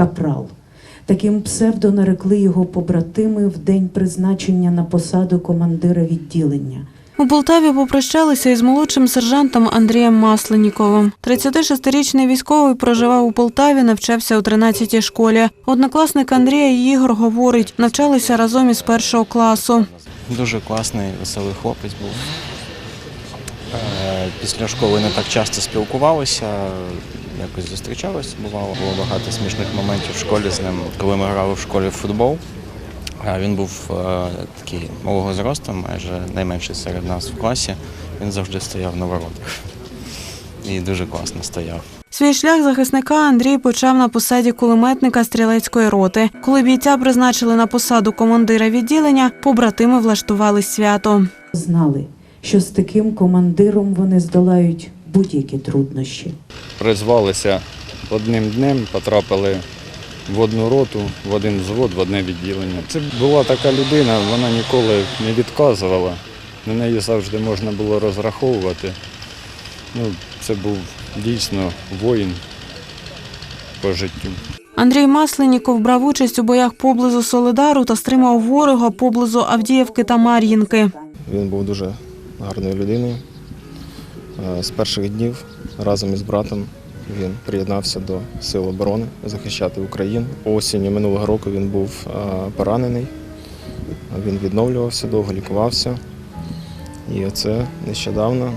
Капрал. Таким псевдо нарекли його побратими в день призначення на посаду командира відділення. У Полтаві попрощалися із молодшим сержантом Андрієм Масленніковим. 36-річний військовий проживав у Полтаві, навчався у 13-й школі. Однокласник Андрія Ігор говорить, навчалися разом із першого класу. Дуже класний, веселий хлопець був. Е, Після школи не так часто спілкувалися, якось зустрічалися, бувало. Було багато смішних моментів в школі з ним, коли ми грали в школі в футбол. А Він був е, такий малого зросту, майже найменший серед нас в класі. Він завжди стояв на воротах. І дуже класно стояв. Свій шлях захисника Андрій почав на посаді кулеметника стрілецької роти. Коли бійця призначили на посаду командира відділення, побратими влаштували свято. Знали, що з таким командиром вони здолають будь-які труднощі. Призвалися одним днем, потрапили в одну роту, в один взвод, в одне відділення. Це була така людина, вона ніколи не відказувала. На неї завжди можна було розраховувати. Ну, це був дійсно воїн по життю. Андрій Масленніков брав участь у боях поблизу Солидару та стримав ворога поблизу Авдіївки та Мар'їнки. Він був дуже гарною людиною. Е, З перших днів разом із братом він приєднався до Сил оборони захищати Україну. Осінню минулого року він був е, поранений. Він відновлювався довго, лікувався. І оце нещодавно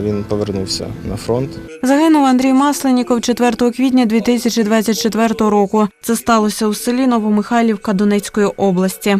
він повернувся на фронт. Загинув Андрій Масленніков 4 квітня 2024 року. Це сталося у селі Новомихайлівка Донецької області.